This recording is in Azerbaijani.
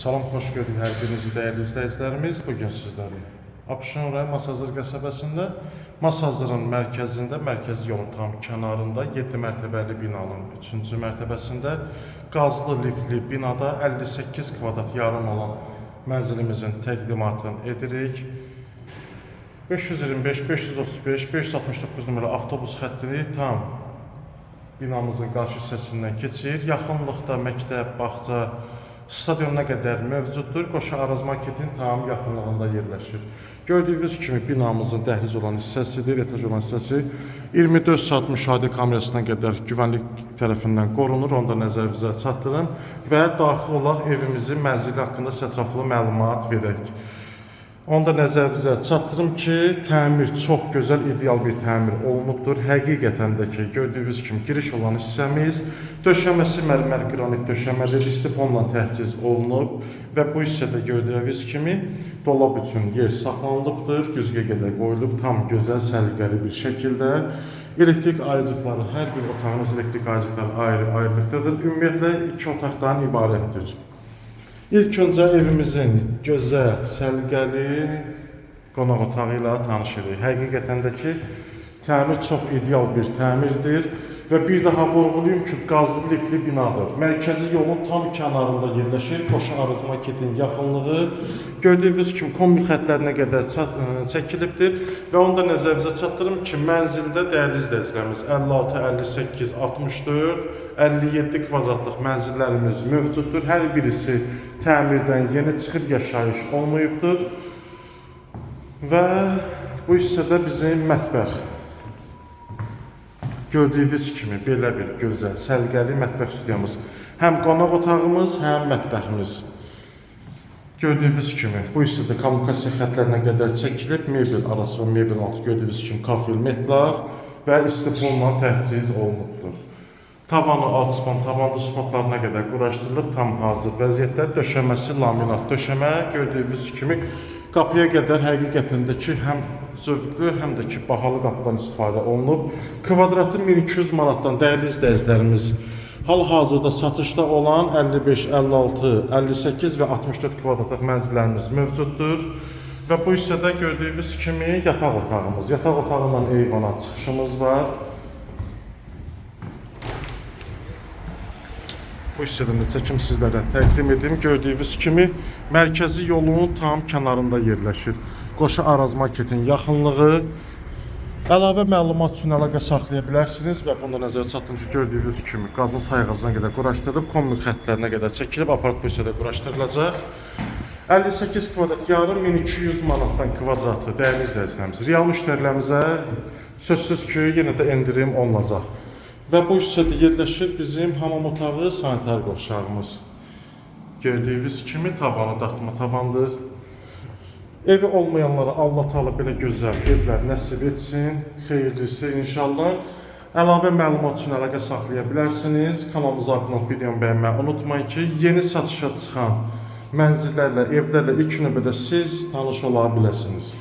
Salam, xoş gördük hər birinizi dəyərli izləyicilərimiz. Bu gün sizləri Abşeron rayon Masazır qəsəbəsində Masazırın mərkəzində, mərkəzi yolun tam kənarında 7 mərtəbəli binanın 3-cü mərtəbəsində qazlı lifli binada 58 kvadrat yarım olan mənzilimizin təqdimatını edirik. 525, 535, 569 nömrəli avtobus xəttini tam binamızın qarşı hissəsindən keçir. Yaxınlıqda məktəb, bağça, stadionuna qədər mövcuddur. Qoşa Araz marketin tam yaxınlığında yerləşir. Gördüyünüz kimi binamızın dəhliz olan hissəsidir, etaj olan hissəsi 24 saat müşahidə kamerasına qədər güvənlik tərəfindən qorunur. Onda nəzərinizə çatdırım və daxil olaq evimizin mənzili haqqında ətraflı məlumat verək. Onda nəzərinizə çatdırım ki, təmir çox gözəl, ideal bir təmir olunubdur. Həqiqətən də ki, gördüyünüz kimi giriş olan hissəmiz döşəməsi mərmər qranit döşəmədir, istifonla təchiz olunub və bu hissədə gördüyünüz kimi dolab üçün yer saxlanılıbdır, güzgə qədər qoyulub tam gözəl, səliqəli bir şəkildə. Elektrik ayırıcıqları, hər bir otağınız elektrik ayırıcıqları ayrı-ayrılıqdadır. Ümumiyyətlə iki otaqdan ibarətdir. İlk öncə evimizin gözəl, səliqəli qonaq otağı ilə tanış edirik. Həqiqətən də ki, təmir çox ideal bir təmirdir və bir daha vurğulayım ki, qazlı lifli binadır. Mərkəzi yolun tam kənarında yerləşir. Qoşa Arız marketin yaxınlığı gördüyünüz kimi kombi xəttlərinə qədər çəkilibdir və onu da nəzərinizə çatdırım ki, mənzildə dəyərli izləyicilərimiz 56, 58, 64, 57 kvadratlıq mənzillərimiz mövcuddur. Hər birisi təmirdən yeni çıxıb yaşayış olmayıbdır. Və bu hissədə bizim mətbəx. Gördüyünüz kimi belə bir gözəl, səliqəli mətbəx studiyamız. Həm qonaq otağımız, həm mətbəximiz. Gördüyünüz kimi bu hissədə kommunikasiya xəttlərinə qədər çəkilib, mebel arası və mebel altı gördüyünüz kimi kafel metlaq və istifonla təchiz olunubdur. Tavanı alt span, tavanda spotlarına qədər quraşdırılıb tam hazır vəziyyətdə döşəməsi laminat döşəmə gördüyünüz kimi qapıya qədər həqiqətən də ki, həm zövqlü, həm də ki, bahalı qapıdan istifadə olunub. Kvadratı 1200 manatdan dəyərli izləyicilərimiz hal-hazırda satışda olan 55, 56, 58 və 64 kvadratlıq mənzillərimiz mövcuddur. Və bu hissədə gördüyünüz kimi yataq otağımız, yataq otağından eyvana çıxışımız var. Hissədən də çəkim sizlərə təqdim edim. Gördüyünüz kimi mərkəzi yolun tam kənarında yerləşir. Qoşa Araz marketin yaxınlığı. Əlavə məlumat üçün əlaqə saxlaya bilərsiniz və bunu nəzərə çatdırın ki, gördüyünüz kimi qazın sayğacına qədər quraşdırılıb, kommunik xəttlərinə qədər çəkilib, aparat bu hissədə quraşdırılacaq. 58 kvadrat yarım 1200 manatdan kvadratı dəyərli izləyicilərimiz. Real müştərilərimizə sözsüz ki, yenə də endirim olunacaq. Və bu hissədə yerləşir bizim hamam otağı, sanitar qovşağımız. Gördüyünüz kimi tavanı dartma tavandır. Evi olmayanlara Allah Taala belə gözəl evlər nəsib etsin. Xeyirlisi inşallah. Əlavə məlumat üçün əlaqə saxlaya bilərsiniz. Kanalımıza abunə olub videomu bəyənməyi unutmayın ki, yeni satışa çıxan mənzillərlə, evlərlə ilk növbədə siz tanış ola biləsiniz.